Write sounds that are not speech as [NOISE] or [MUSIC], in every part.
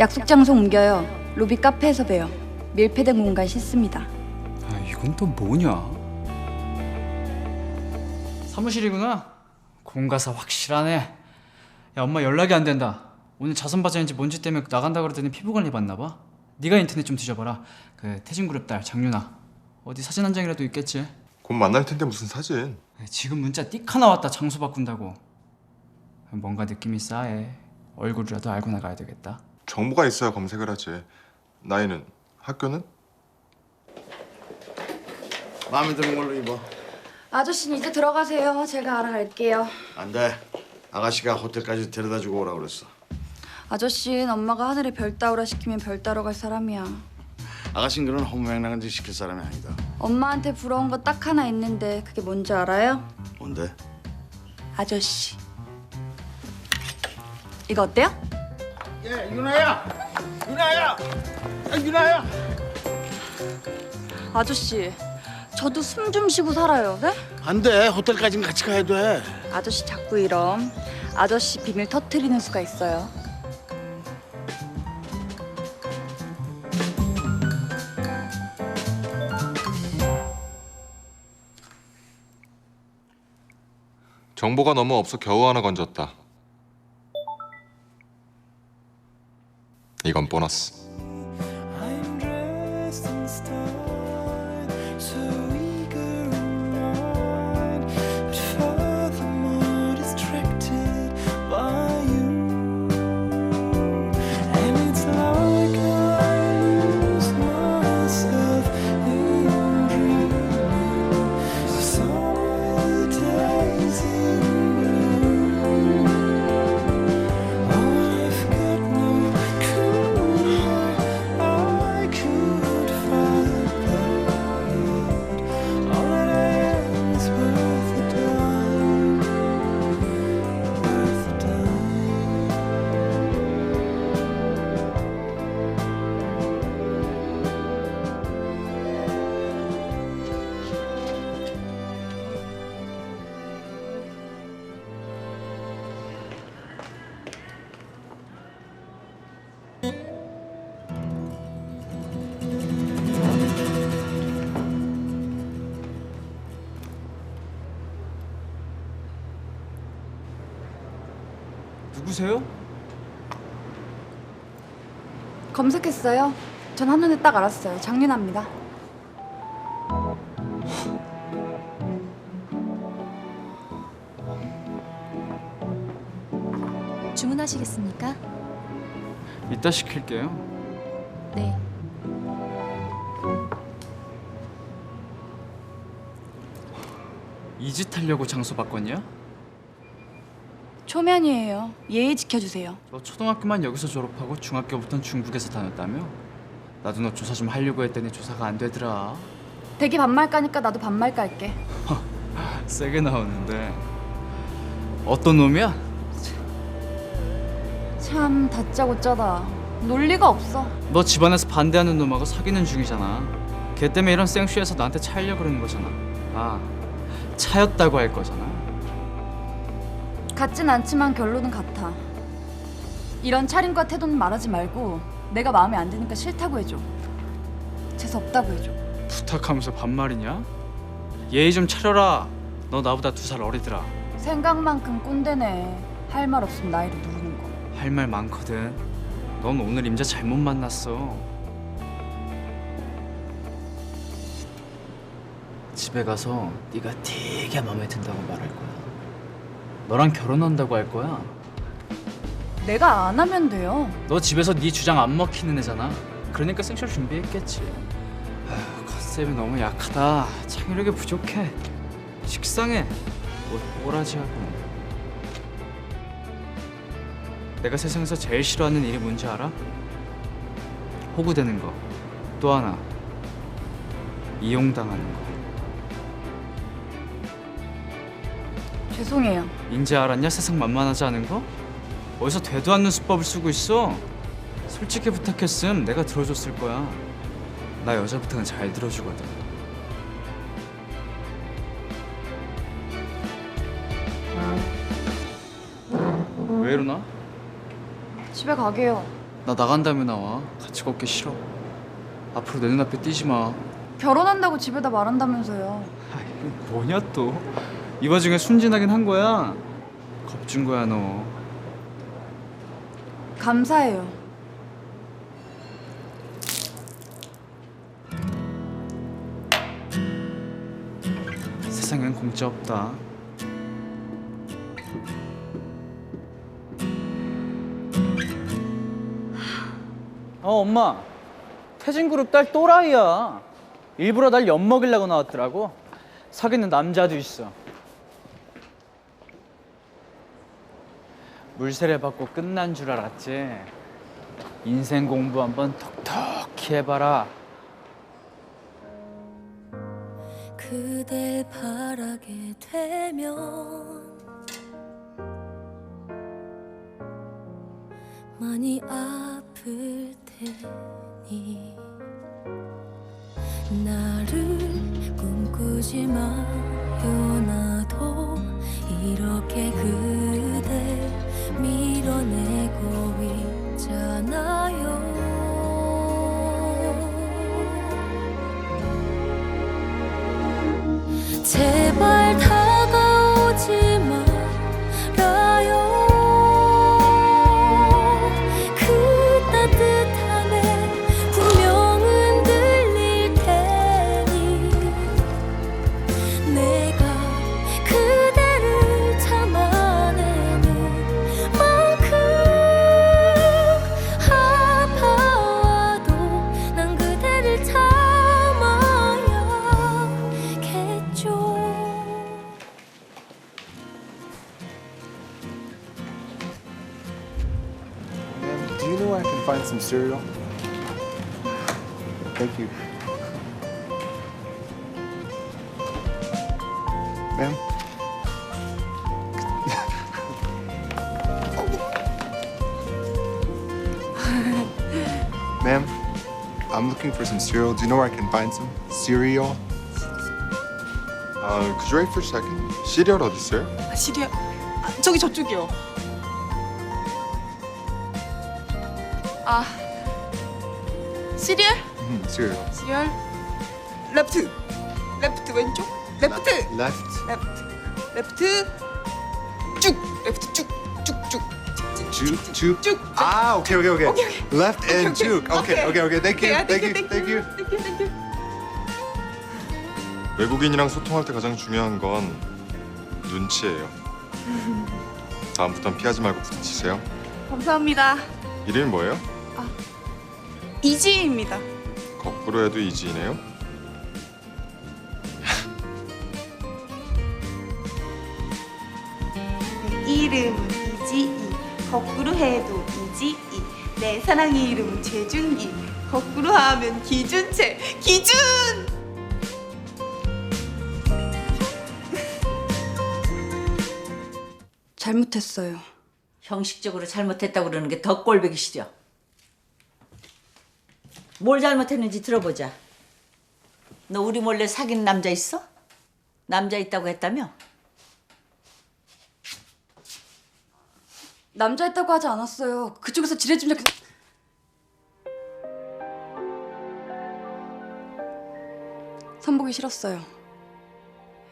약속 장소 옮겨요. 로비 카페에서 봬요. 밀폐된 공간 싫습니다. 아 이건 또 뭐냐? 사무실이구나. 공가사 확실하네. 야 엄마 연락이 안 된다. 오늘 자선 바자인지 뭔지 때문에 나간다 그러더니 피부 관리 받나 봐. 네가 인터넷 좀 뒤져봐라. 그 태진 그룹 딸 장윤아. 어디 사진 한 장이라도 있겠지. 곧 만날 텐데 무슨 사진? 지금 문자 띡 하나 왔다 장소 바꾼다고. 뭔가 느낌이 싸해. 얼굴이라도 알고 나가야 되겠다. 정보가 있어야 검색을 하지. 나이는? 학교는? 마음에 드는 걸로 입어. 아저씨는 이제 들어가세요. 제가 알아갈게요. 안 돼. 아가씨가 호텔까지 데려다주고 오라 그랬어. 아저씨는 엄마가 하늘에 별 따오라 시키면 별 따러 갈 사람이야. 아가씨는 그런 허무맹랑한 짓 시킬 사람이 아니다. 엄마한테 부러운 거 딱 하나 있는데 그게 뭔지 알아요? 뭔데? 아저씨. 이거 어때요? 예, 유나야! 유나야! 아, 유나야! 아저씨, 저도 숨 좀 쉬고 살아요. 네? 안 돼. 호텔까지는 같이 가야 돼. 아저씨 자꾸 이럼 아저씨 비밀 터트리는 수가 있어요. 정보가 너무 없어 겨우 하나 건졌다. 이건 보너스. 누구세요? 검색했어요. 전 한눈에 딱 알았어요. 장윤아입니다. 주문하시겠습니까? 이따 시킬게요. 네. 이짓 하려고 장소 바꿨냐? 초면이에요. 예의 지켜주세요. 너 초등학교만 여기서 졸업하고 중학교부터는 중국에서 다녔다며? 나도 너 조사 좀 하려고 했더니 조사가 안 되더라. 대기 반말 까니까 나도 반말 깔게. [LAUGHS] 세게 나오는데 어떤 놈이야? 참 다짜고짜다. 논리가 없어. 너 집안에서 반대하는 놈하고 사귀는 중이잖아. 걔 때문에 이런 생쇼에서 나한테 차이려 그러는 거잖아. 아, 차였다고 할 거잖아. 같진 않지만 결론은 같아. 이런 차림과 태도는 말하지 말고 내가 마음에 안 드니까 싫다고 해줘. 재수 없다고 해줘. 부탁하면서 반말이냐? 예의 좀 차려라. 너 나보다 두 살 어리더라. 생각만큼 꼰대네. 할 말 없으면 나이로 누르는 거. 할 말 많거든. 넌 오늘 임자 잘못 만났어. 집에 가서 네가 되게 마음에 든다고 말할 거야. 너랑 결혼한다고 할 거야. 내가 안 하면 돼요. 너 집에서 네 주장 안 먹히는 애잖아. 그러니까 생쇼 준비했겠지. 아휴, 컨셉이 너무 약하다. 창의력이 부족해. 식상해. 뭐 꼬라지하고. 내가 세상에서 제일 싫어하는 일이 뭔지 알아? 호구되는 거. 또 하나. 이용당하는 거. 죄송해요. 인제 알았냐? 세상 만만하지 않은 거? 어디서 되도 않는 수법을 쓰고 있어? 솔직히 부탁했음 내가 들어줬을 거야. 나 여자 부탁은 잘 들어주거든. 왜 이러나? 집에 가게요. 나 나간다며 나와. 같이 걷기 싫어. 앞으로 내 눈앞에 띄지 마. 결혼한다고 집에다 말한다면서요. 아, 이거 뭐냐 또? 이 와중에 순진하긴 한 거야. 겁준 거야 너. 감사해요. 세상엔 공짜 없다. 어 엄마 태진그룹 딸 또라이야 일부러 날 엿먹이려고 나왔더라고 사귀는 남자도 있어 물세례 받고 끝난 줄 알았지? 인생 공부 한번 톡톡히 해봐라. 그댈 바라게 되면 많이 아플 테니. 나를 꿈꾸지 마요. 나도 이렇게 그댈 밀어내고 있잖아 Ma'am? Ma'am, I'm looking for some cereal. Do you know where I can find some cereal? 아, could you wait for a second? 시리얼 어디 있어요? 아, 시리얼 아, 저기 저쪽이요. 아 시리얼 음, cereal. 시리얼 레프트 레프트 왼쪽 레프트 Left. 레프트 레프트 쭉 레프트 쭉 쭉쭉 Juke. Juke. 쭉. Ah, okay, okay, okay. 오케이, 오케이. Left and juke. Okay, okay, okay. Thank you, 오케이, 아, thank you, 땡큐, thank you. 땡큐 땡큐 외국인이랑 소통할 때 가장 중요한 건 눈치예요. 다음부턴 피하지 말고 부딪히세요. 감사합니다. 이름이 뭐예요? 이지입니다. 거꾸로 해도 이지이네요. 지이 내 사랑의 이름은 최준기 거꾸로 하면 기준체 기준 잘못했어요. 형식적으로 잘못했다고 그러는 게 더 꼴보기 싫어. 뭘 잘못했는지 들어보자. 너 우리 몰래 사귀는 남자 있어? 남자 있다고 했다며? 남자 있다고 하지 않았어요. 그쪽에서 지레짐작. 선보기 싫었어요.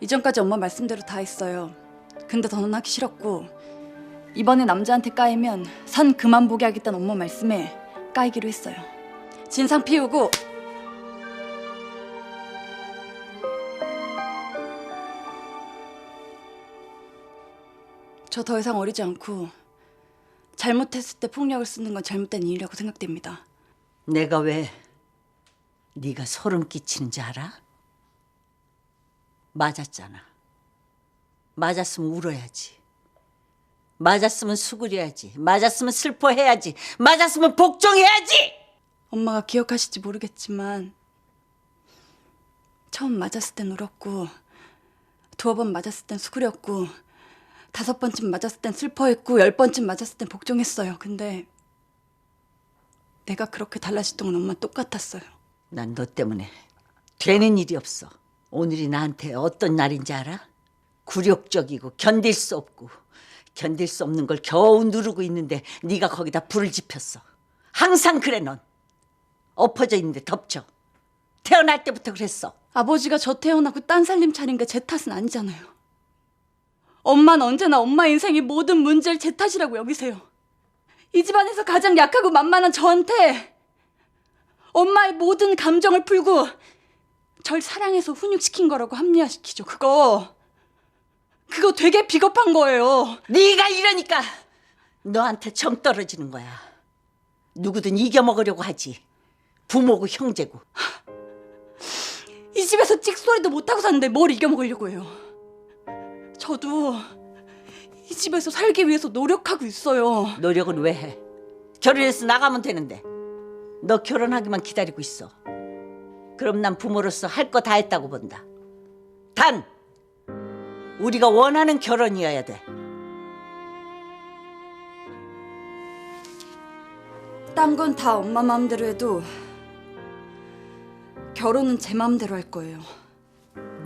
이전까지 엄마 말씀대로 다 했어요. 근데 더는 하기 싫었고 이번에 남자한테 까이면 선 그만 보게 하겠다는 엄마 말씀에 까이기로 했어요. 진상 피우고 저 더 이상 어리지 않고 잘못했을 때 폭력을 쓰는 건 잘못된 일이라고 생각됩니다. 내가 왜 네가 소름 끼치는지 알아? 맞았잖아. 맞았으면 울어야지. 맞았으면 수그려야지. 맞았으면 슬퍼해야지. 맞았으면 복종해야지. 엄마가 기억하실지 모르겠지만 처음 맞았을 땐 울었고 두어 번 맞았을 땐 수그렸고 다섯 번쯤 맞았을 땐 슬퍼했고 열 번쯤 맞았을 땐 복종했어요. 근데 내가 그렇게 달라질 동안 엄마 똑같았어요. 난 너 때문에 되는 일이 없어. 오늘이 나한테 어떤 날인지 알아? 굴욕적이고 견딜 수 없고 견딜 수 없는 걸 겨우 누르고 있는데 네가 거기다 불을 지폈어. 항상 그래 넌. 엎어져 있는데 덮쳐. 태어날 때부터 그랬어. 아버지가 저 태어나고 딴 살림 차린 게 제 탓은 아니잖아요. 엄마는 언제나 엄마 인생의 모든 문제를 제 탓이라고 여기세요. 이 집안에서 가장 약하고 만만한 저한테 엄마의 모든 감정을 풀고 절 사랑해서 훈육시킨 거라고 합리화시키죠. 그거 그거 되게 비겁한 거예요. 네가 이러니까 너한테 정 떨어지는 거야. 누구든 이겨먹으려고 하지. 부모고 형제고. 이 집에서 찍소리도 못하고 사는데 뭘 이겨먹으려고 해요. 저도 이 집에서 살기 위해서 노력하고 있어요. 노력은 왜 해? 결혼해서 나가면 되는데. 너 결혼하기만 기다리고 있어. 그럼 난 부모로서 할 거 다 했다고 본다. 단 우리가 원하는 결혼이어야 돼. 딴 건 다 엄마 마음대로 해도 결혼은 제 마음대로 할 거예요.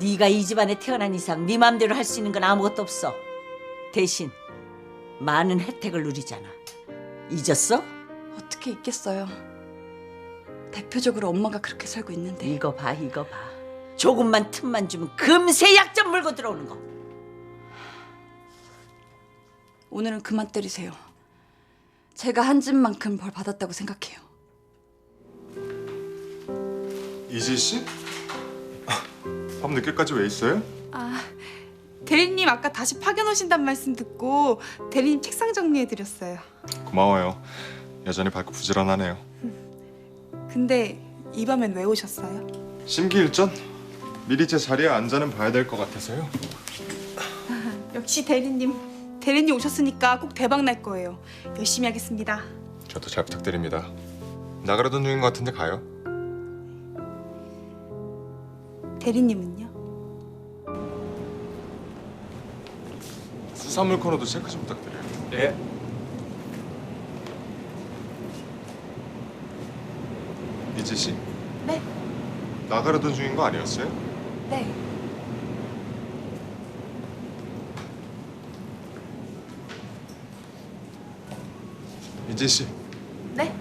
네가 이 집안에 태어난 이상 네 마음대로 할 수 있는 건 아무것도 없어. 대신 많은 혜택을 누리잖아. 잊었어? 어떻게 있겠어요. 대표적으로 엄마가 그렇게 살고 있는데 이거 봐, 이거 봐. 조금만 틈만 주면 금세 약점 물고 들어오는 거. 오늘은 그만 때리세요. 제가 한 집만큼 벌 받았다고 생각해요. 이지 씨? 밤 늦게까지 왜 있어요? 아 대리님 아까 다시 파견 오신단 말씀 듣고 대리님 책상 정리해 드렸어요. 고마워요. 여전히 밝고 부지런하네요. 근데 이 밤엔 왜 오셨어요? 심기일전? 미리 제 자리에 앉아는 봐야 될 것 같아서요. [LAUGHS] 역시 대리님. 대리님 오셨으니까 꼭 대박 날 거예요. 열심히 하겠습니다. 저도 잘 부탁드립니다. 나가려던 중인 것 같은데 가요. 대리님은요? 수산물 코너도 체크 좀 부탁드려요. 예. 이지 씨? 네. 나가려던 중인 거 아니었어요? 네. 이지 씨 네?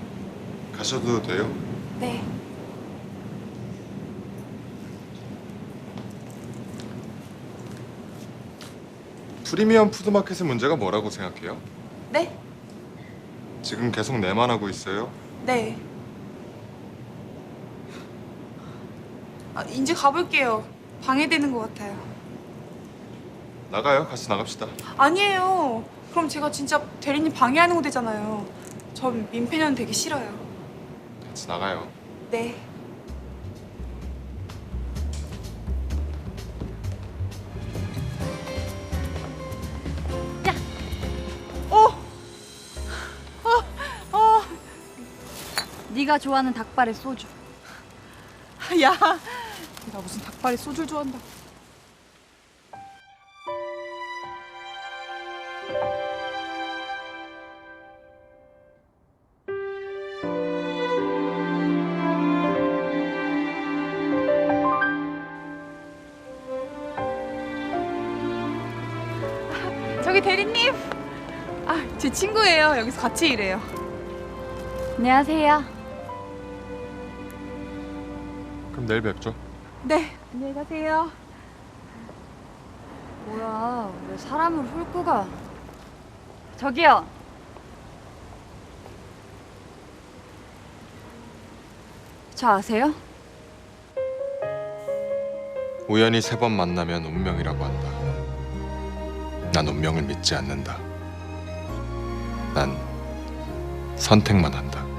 가셔도 돼요. 네. 프리미엄 푸드마켓의 문제가 뭐라고 생각해요? 네? 지금 계속 내만 하고 있어요. 네. 아, 이제 가볼게요. 방해되는 것 같아요. 나가요. 같이 나갑시다. 아니에요. 그럼 제가 진짜 대리님 방해하는 거 되잖아요. 전 민폐년 되기 싫어요. 같이 나가요. 네. 네가 좋아하는 닭발에 소주. [LAUGHS] 야, 내가 무슨 닭발에 소주를 좋아한다. [LAUGHS] 저기 대리님. 아, 제 친구예요. 여기서 같이 일해요. 안녕하세요. 그럼 내일 뵙죠. 네, 안녕히 가세요. 뭐야, 왜 사람을 훑고 가? 저기요. 저 아세요? 우연히 세 번 만나면 운명이라고 한다. 난 운명을 믿지 않는다. 난 선택만 한다.